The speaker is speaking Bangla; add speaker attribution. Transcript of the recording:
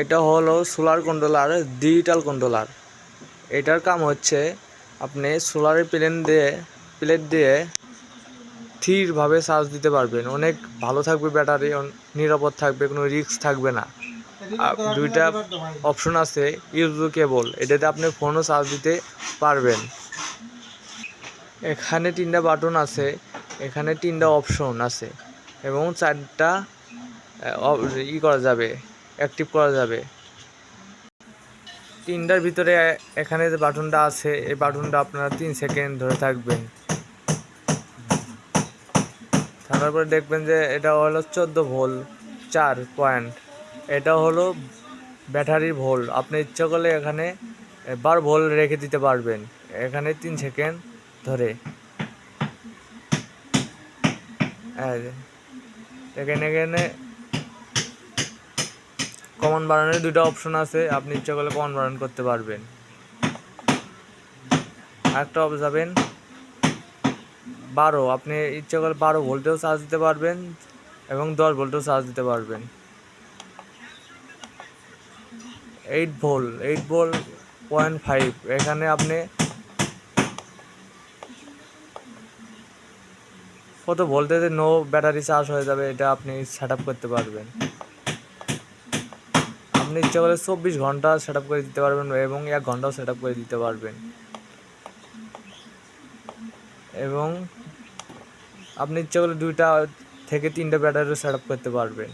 Speaker 1: এটা হলো সোলার কন্ট্রোলার ডিজিটাল কন্ট্রোলার। এটার কাম হচ্ছে আপনি সোলারের প্লেন দিয়ে, প্লেট দিয়ে স্থিরভাবে চার্জ দিতে পারবেন। অনেক ভালো থাকবে ব্যাটারি নিরাপদ থাকবে, কোনো রিস্ক থাকবে না। দুইটা অপশন আছে ইউজু কেবল এটাতে আপনি ফোনও চার্জ দিতে পারবেন। এখানে তিনটা বাটন আছে, এখানে তিনটা অপশন আছে এবং চারটা ই করা যাবে। অ্যাক্টিভ করা যাবে। তিনটার ভিতরে এখানে যে বাটনটা আছে, এই বাটনটা আপনারা তিন সেকেন্ড ধরে থাকবেন। থাকার পরে দেখবেন যে এটা হলো চোদ্দ ভোল, চার পয়েন্ট। এটা হলো ব্যাটারির ভোল। আপনি ইচ্ছা করলে এখানে বারো ভোল রেখে দিতে পারবেন। এখানে তিন সেকেন্ড ধরে। এখানে এখানে কমন বাড়ানোর দুটো অপশন আছে, আপনি ইচ্ছা করলে কমন বাড়ান করতে পারবেন। একটা অফ যাবেন, বারো। আপনি ইচ্ছা করলে বারো ভোল্টেও চার্জ দিতে পারবেন এবং দশ ভোল্টেও চার্জ দিতে পারবেন। এইট ভোল এইট ভোল পয়েন্ট ফাইভ এখানে আপনি কত ভোল্টেজে নো ব্যাটারি চার্জ হয়ে যাবে, এটা আপনি সেট করতে পারবেন। আপনি ইচ্ছা করলে চব্বিশ ঘণ্টা সেট করে দিতে পারবেন এবং এক ঘন্টাও সেট করে দিতে পারবেন। এবং আপনি ইচ্ছা করলে দুইটা থেকে তিনটা ব্যাটারিও সেট করতে পারবেন।